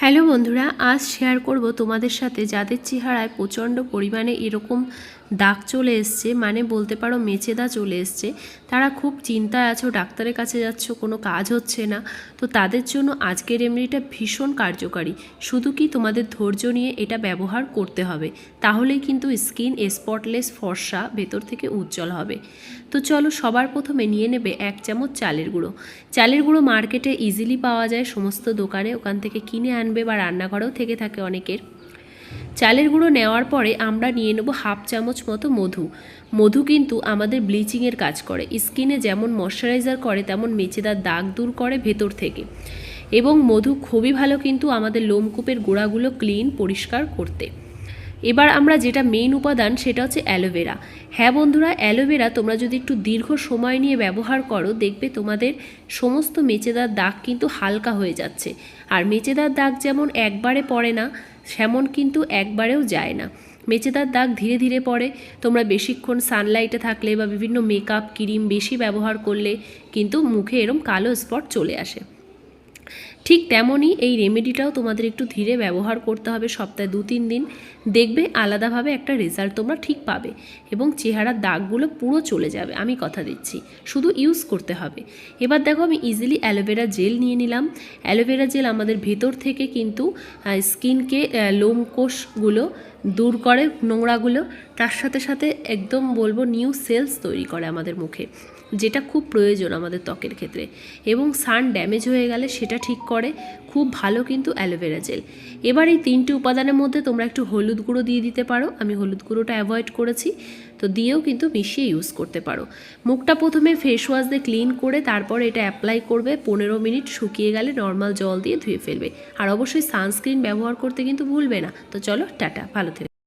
Hello বন্ধুরা আজ share করব তোমাদের সাথে যাদের চেহারায় প্রচণ্ড পরিমাণে এরকম দাগ চলে এসছে মানে বলতে পারো মেচেদা চলে এসছে। তারা খুব চিন্তায় আছো, ডাক্তারের কাছে যাচ্ছ, কোনো কাজ হচ্ছে না। তো তাদের জন্য আজকের রেমেডিটা ভীষণ কার্যকারী। শুধু কি তোমাদের ধৈর্য নিয়ে এটা ব্যবহার করতে হবে? তাহলেই কিন্তু স্কিন স্পটলেস ফর্সা ভেতর থেকে উজ্জ্বল হবে। তো চলো সবার প্রথমে নিয়ে নেবে এক চামচ চালের গুঁড়ো। চালের গুঁড়ো মার্কেটে ইজিলি পাওয়া যায়, সমস্ত দোকানে ওখান থেকে কিনে আনবে বা রান্নাঘরেও থেকে থাকে অনেকের। চালের গুঁড়ো নেওয়ার পরে আমরা নিয়ে নেব হাফ চামচ মতো মধু। মধু কিন্তু আমাদের ব্লিচিংয়ের কাজ করে। স্কিনে যেমন ময়শ্চারাইজার করে, তেমন মেচেদার দাগ দূর করে ভেতর থেকে। এবং মধু খুবই ভালো কিন্তু আমাদের লোমকূপের গোড়াগুলো ক্লিন, পরিষ্কার করতে। এবার আমরা যেটা মেইন উপাদান সেটা হচ্ছে অ্যালোভেরা। হ্যাঁ বন্ধুরা, অ্যালোভেরা তোমরা যদি একটু দীর্ঘ সময় নিয়ে ব্যবহার করো, দেখবে তোমাদের সমস্ত মেচেদার দাগ কিন্তু হালকা হয়ে যাচ্ছে। আর মেচেদার দাগ যেমন একবারে পড়ে না সেমন কিন্তু একবারেও যায় না। মেচেদার দাগ ধীরে ধীরে পড়ে। তোমরা বেশিক্ষণ সানলাইটে থাকলে বা বিভিন্ন মেকআপ ক্রিম বেশি ব্যবহার করলে কিন্তু মুখে এরম কালো স্পট চলে আসে। ঠিক তেমনই এই রেমেডিটাও তোমাদের একটু ধীরে ব্যবহার করতে হবে সপ্তাহে দু তিন দিন। দেখবে আলাদাভাবে একটা রেজাল্ট তোমরা ঠিক পাবে এবং চেহারার দাগগুলো পুরো চলে যাবে, আমি কথা দিচ্ছি। শুধু ইউজ করতে হবে। এবার দেখো আমি ইজিলি অ্যালোভেরা জেল নিয়ে নিলাম। অ্যালোভেরা জেল আমাদের ভেতর থেকে কিন্তু স্কিনকে লোমকোষগুলো দূর করে নোংরাগুলো। তার সাথে সাথে একদম বলব নিউ সেলস তৈরি করে আমাদের মুখে, যেটা খুব প্রয়োজন আমাদের ত্বকের ক্ষেত্রে। এবং সান ড্যামেজ হয়ে গেলে সেটা ঠিক করে, খুব ভালো কিন্তু অ্যালোভেরা জেল। এবার এই তিনটি উপাদানের মধ্যে তোমরা একটু হলুদ গুঁড়ো দিয়ে দিতে পারো। আমি হলুদ গুঁড়োটা অ্যাভয়েড করেছি, তো দিয়েও কিন্তু মিশিয়ে ইউজ করতে পারো। মুখটা প্রথমে ফেস ওয়াশ দিয়ে ক্লিন করে তারপর এটা অ্যাপ্লাই করবে, পনেরো মিনিট শুকিয়ে গেলে নর্মাল জল দিয়ে ধুয়ে ফেলবে। আর অবশ্যই সানস্ক্রিন ব্যবহার করতে কিন্তু ভুলবে না। তো চলো, টাটা, ভালো থেকে।